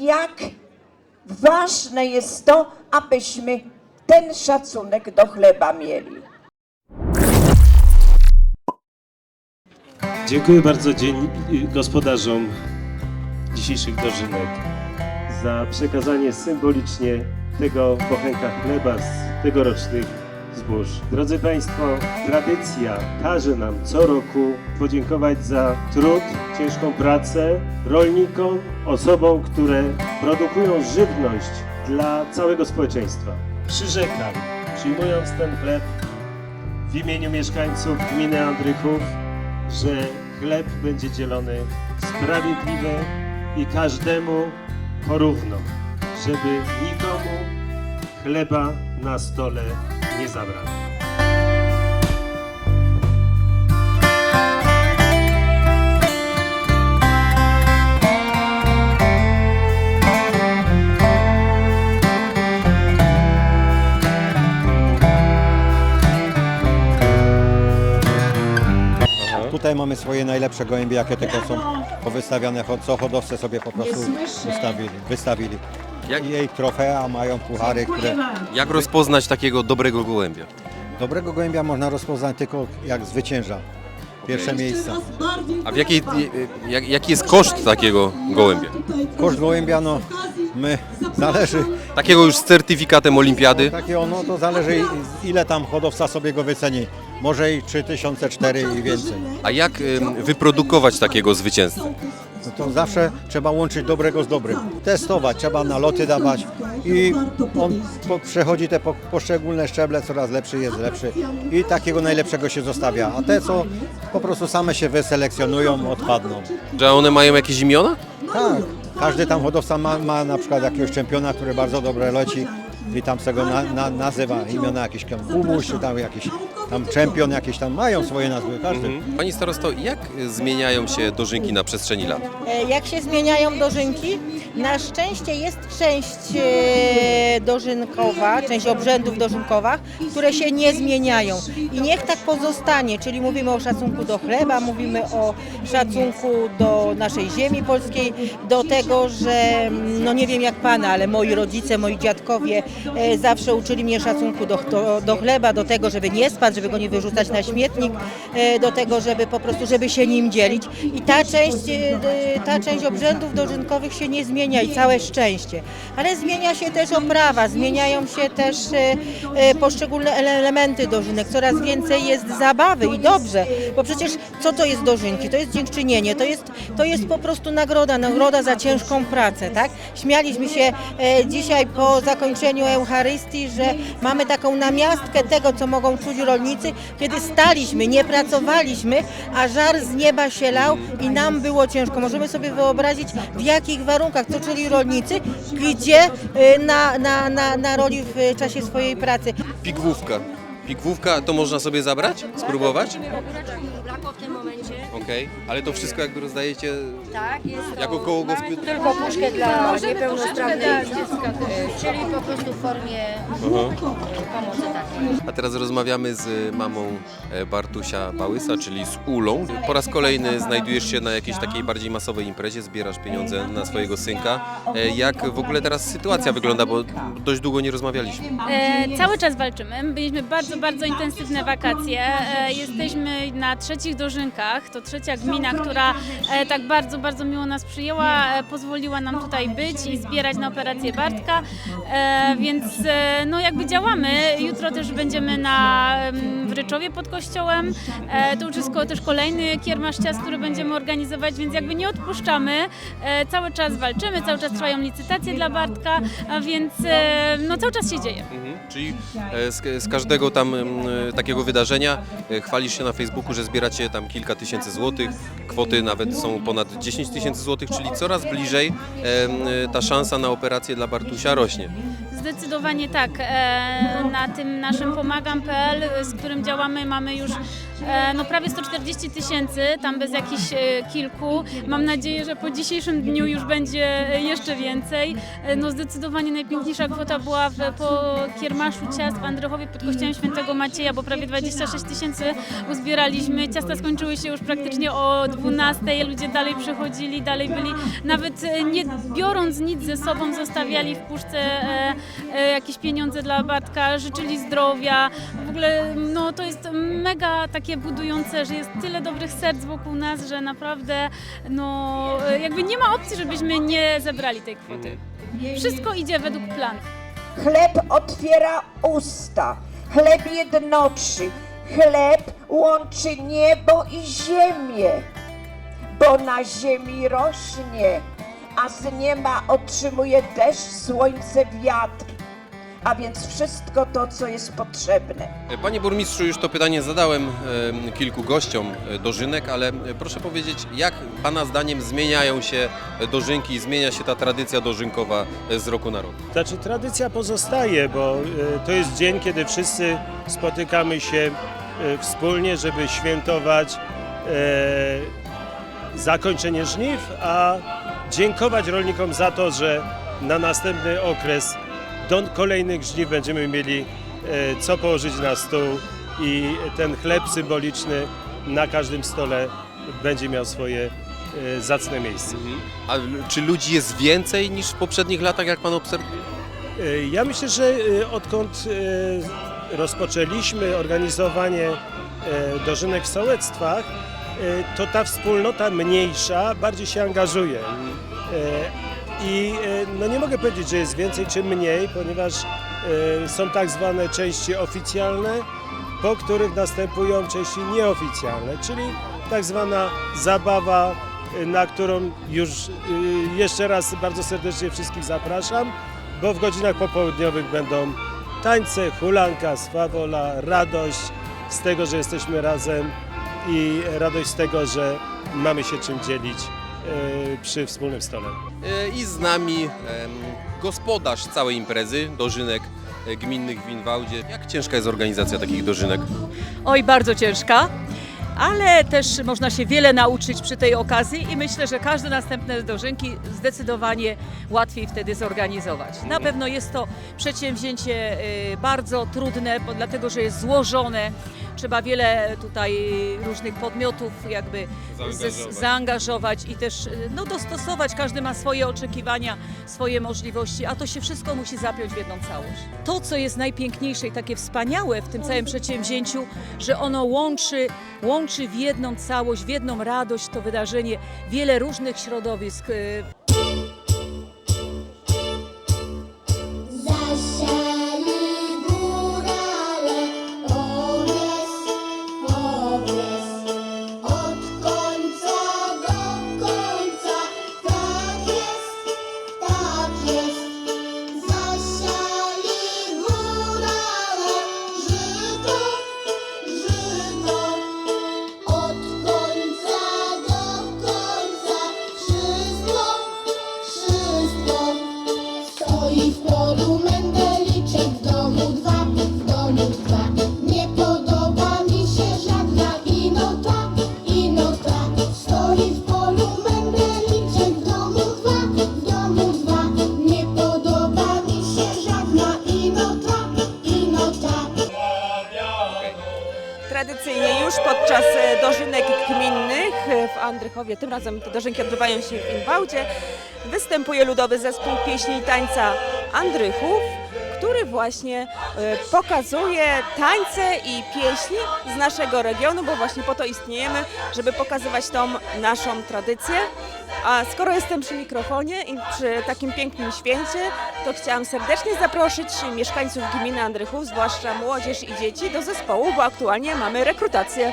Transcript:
jak ważne jest to, abyśmy ten szacunek do chleba mieli. Dziękuję bardzo dzień, gospodarzom dzisiejszych dożynek za przekazanie symbolicznie tego bochenka chleba z tegorocznych zbóż. Drodzy Państwo, tradycja każe nam co roku podziękować za trud, ciężką pracę rolnikom, osobom, które produkują żywność dla całego społeczeństwa. Przyrzekam, przyjmując ten chleb w imieniu mieszkańców gminy Andrychów, że chleb będzie dzielony sprawiedliwie i każdemu porówno, żeby nikomu chleba na stole nie zabrano. Tutaj mamy swoje najlepsze gołębie, jakie tylko są powystawiane, cho- co hodowcy sobie po prostu ustawili, wystawili. Jak- I jej trofea mają puchary, które... Jak rozpoznać takiego dobrego gołębia? Dobrego gołębia można rozpoznać tylko jak zwycięża. Pierwsze miejsca. A w jakiej, jak, jaki jest koszt takiego gołębia? Koszt gołębia, no, my, zależy, Takiego już z certyfikatem olimpiady? takiego, no to zależy ile tam hodowca sobie go wyceni. Może i 3004 i więcej. A jak wyprodukować takiego zwycięzcę? No to zawsze trzeba łączyć dobrego z dobrym. Testować, trzeba na loty dawać i on po, przechodzi te po, poszczególne szczeble, coraz lepszy jest lepszy i takiego najlepszego się zostawia. A te, co po prostu same się wyselekcjonują, odpadną. Że one mają jakieś imiona? Tak, każdy tam hodowca ma, ma na przykład jakiegoś czempiona, który bardzo dobrze leci i tam z tego na, na, nazywa imiona jakieś Kubuś, czy tam jakiś tam czempion, jakieś tam mają swoje nazwy, każdy. Pani starosto, jak zmieniają się dożynki na przestrzeni lat? E, Jak się zmieniają dożynki? Na szczęście jest część e, dożynkowa, część obrzędów dożynkowych, które się nie zmieniają. I niech tak pozostanie, czyli mówimy o szacunku do chleba, mówimy o szacunku do naszej ziemi polskiej, do tego, że mm, no nie wiem jak pana, ale moi rodzice, moi dziadkowie e, zawsze uczyli mnie szacunku do, do, do chleba, do tego, żeby nie spać, żeby go nie wyrzucać na śmietnik, e, do tego, żeby po prostu, żeby się nim dzielić. I ta część, e, ta część obrzędów dożynkowych się nie zmienia i całe szczęście. Ale zmienia się też oprawa, zmieniają się też e, e, poszczególne ele- elementy dożynek. Coraz więcej jest zabawy i dobrze, bo przecież co to jest dożynki? To jest dziękczynienie, to jest, to jest po prostu nagroda, nagroda za ciężką pracę, tak? Śmialiśmy się e, dzisiaj po zakończeniu Eucharystii, że mamy taką namiastkę tego, co mogą czuć rolnicy, kiedy staliśmy, nie pracowaliśmy, a żar z nieba się lał i nam było ciężko. Możemy sobie wyobrazić, w jakich warunkach to czuli rolnicy, gdzie e, na, na, na, na roli w czasie swojej pracy. Pigwówka. Pigwówka to można sobie zabrać? Spróbować? Okej, ale to wszystko jakby rozdajecie Tak, jest to jako koło gospodyń? tylko puszkę dla niepełnosprawnych, e, czyli po prostu w formie pomocy takiej. A teraz rozmawiamy z mamą e, Bartusia Bałysa, czyli z Ulą. Po raz kolejny znajdujesz się na jakiejś takiej bardziej masowej imprezie, zbierasz pieniądze na swojego synka. E, Jak w ogóle teraz sytuacja wygląda, bo dość długo nie rozmawialiśmy. E, cały czas walczymy. Byliśmy bardzo, bardzo intensywne wakacje. E, jesteśmy na trzecich dożynkach. To trzecia gmina, która e, tak bardzo, bardzo miło nas przyjęła. E, pozwoliła nam tutaj być i zbierać na operację Bartka. E, więc e, no jakby działamy. Jutro też będziemy na em, w Ryczowie pod kościołem. E, to już jest też kolejny kiermasz ciast, który będziemy organizować, więc jakby nie odpuszczamy. E, cały czas walczymy, cały czas trwają licytacje dla Bartka, a więc e, no cały czas się dzieje. Mhm. Czyli z, z każdego tam takiego wydarzenia chwalisz się na Facebooku, że zbieracie tam kilka tysięcy złotych, kwoty nawet są ponad 10 tysięcy złotych, czyli coraz bliżej ta szansa na operację dla Bartusia rośnie. Zdecydowanie tak. E, Na tym naszym pomagam.pl, z którym działamy, mamy już no prawie 140 tysięcy, tam bez jakichś e, kilku. Mam nadzieję, że po dzisiejszym dniu już będzie e, jeszcze więcej. E, No zdecydowanie najpiękniejsza kwota była w, po kiermaszu ciast w Andrychowie pod kościołem świętego Macieja, bo prawie 26 tysięcy uzbieraliśmy. Ciasta skończyły się już praktycznie o 12, ludzie dalej przychodzili, dalej byli, nawet e, nie biorąc nic ze sobą, zostawiali w puszce e, e, jakieś pieniądze dla Bartka, życzyli zdrowia. W ogóle no, to jest mega takie budujące, że jest tyle dobrych serc wokół nas, że naprawdę no, jakby nie ma opcji, żebyśmy nie zebrali tej kwoty. Wszystko idzie według planu. Chleb otwiera usta, chleb jednoczy, chleb łączy niebo i ziemię, bo na ziemi rośnie, a z nieba otrzymuje deszcz, słońce, wiatr, a więc wszystko to, co jest potrzebne. Panie burmistrzu, już to pytanie zadałem e, kilku gościom e, dożynek, ale e, proszę powiedzieć, jak Pana zdaniem zmieniają się e, dożynki, zmienia się ta tradycja dożynkowa e, z roku na rok? Znaczy tradycja pozostaje, bo e, to jest dzień, kiedy wszyscy spotykamy się e, wspólnie, żeby świętować e, zakończenie żniw, a dziękować rolnikom za to, że na następny okres do kolejnych żniw będziemy mieli e, co położyć na stół i ten chleb symboliczny na każdym stole będzie miał swoje e, zacne miejsce. A l- czy ludzi jest więcej niż w poprzednich latach, jak Pan obserwuje? E, Ja myślę, że odkąd rozpoczęliśmy organizowanie dożynek w sołectwach, to ta wspólnota mniejsza bardziej się angażuje. I e, no nie mogę powiedzieć, że jest więcej czy mniej, ponieważ e, są tak zwane części oficjalne, po których następują części nieoficjalne, czyli tak zwana zabawa, e, na którą już jeszcze raz bardzo serdecznie wszystkich zapraszam, bo w godzinach popołudniowych będą tańce, hulanka, swawola, radość z tego, że jesteśmy razem i radość z tego, że mamy się czym dzielić przy wspólnym stole. E, I z nami gospodarz całej imprezy, dożynek e, gminnych w Winwałdzie. Jak ciężka jest organizacja takich dożynek? Oj, bardzo ciężka, ale też można się wiele nauczyć przy tej okazji i myślę, że każde następne dożynki zdecydowanie łatwiej wtedy zorganizować. Na pewno jest to przedsięwzięcie y, bardzo trudne, bo dlatego, że jest złożone. Trzeba wiele tutaj różnych podmiotów jakby Zaangażować. zaangażować i też y, no, dostosować. Każdy ma swoje oczekiwania, swoje możliwości, a to się wszystko musi zapiąć w jedną całość. To, co jest najpiękniejsze i takie wspaniałe w tym całym przedsięwzięciu, że ono łączy, łączy w jedną całość, w jedną radość to wydarzenie wiele różnych środowisk. Tradycyjnie już podczas e, dożynek gminnych e, w Andrychowie, tym razem te dożynki odbywają się w Inwałdzie, występuje ludowy zespół pieśni i tańca Andrychów, który właśnie e, pokazuje tańce i pieśni z naszego regionu, bo właśnie po to istniejemy, żeby pokazywać tą naszą tradycję. A skoro jestem przy mikrofonie i przy takim pięknym święcie, to chciałam serdecznie zaprosić mieszkańców gminy Andrychów, zwłaszcza młodzież i dzieci, do zespołu, bo aktualnie mamy rekrutację.